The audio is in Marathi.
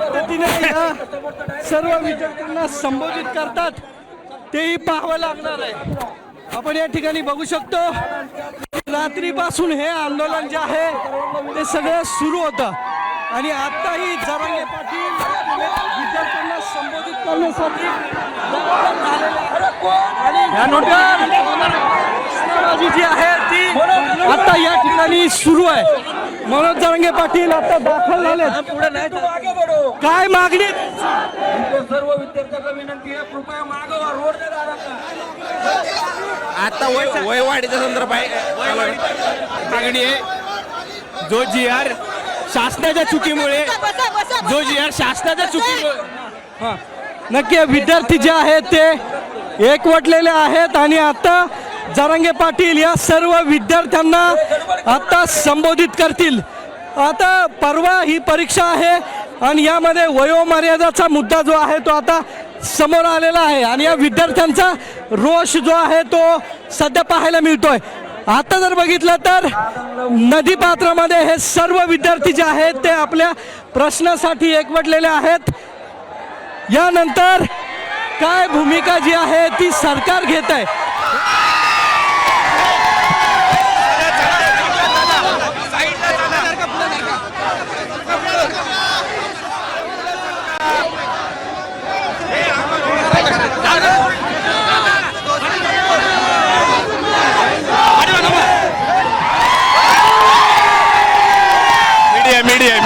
पद्धतीने या सर्व विद्यार्थ्यांना संबोधित करतात. तेही पाहावं लागणार आहे. आपण या ठिकाणी बघू शकतो रात्रीपासून हे आंदोलन जे आहे ते सगळं सुरू होतं. आणि आताही जरांगे पाटील विद्यार्थ्यांना संबोधित करण्यासाठी. आणि जी आहे ती आता या ठिकाणी सुरू आहे. मनोज जरांगे पाटील आता दाखल झाले काय मागणी? सर्व विद्यार्थ्यांना विनंती आहे कृपया मागे व्हा रोड आता वय वयवाढीचा संदर्भ आहे मागणी आहे. जो जी आर शासनाच्या चुकीमुळे जो जी आर शासनाच्या चुकीमुळे हा. नक्की विद्यार्थी जे आहेत ते एकवटलेले आहेत आणि आता जरांगे पाटील या सर्व विद्यार्थ्यांना आता संबोधित करतील. आता परवा ही परीक्षा आहे. आणि यामध्ये वयोमर्यादाचा मुद्दा जो आहे तो आता समोर आलेला आहे. आणि या विद्यार्थ्यांचा रोष जो आहे तो सध्या पाहायला मिळतोय. आता जर बघितलं तर नदी पात्रामध्ये हे सर्व विद्यार्थी जे आहेत ते आपल्या प्रश्नासाठी एकवटलेले आहेत. यानंतर काय भूमिका जी आहे ती सरकार घेत आहे media.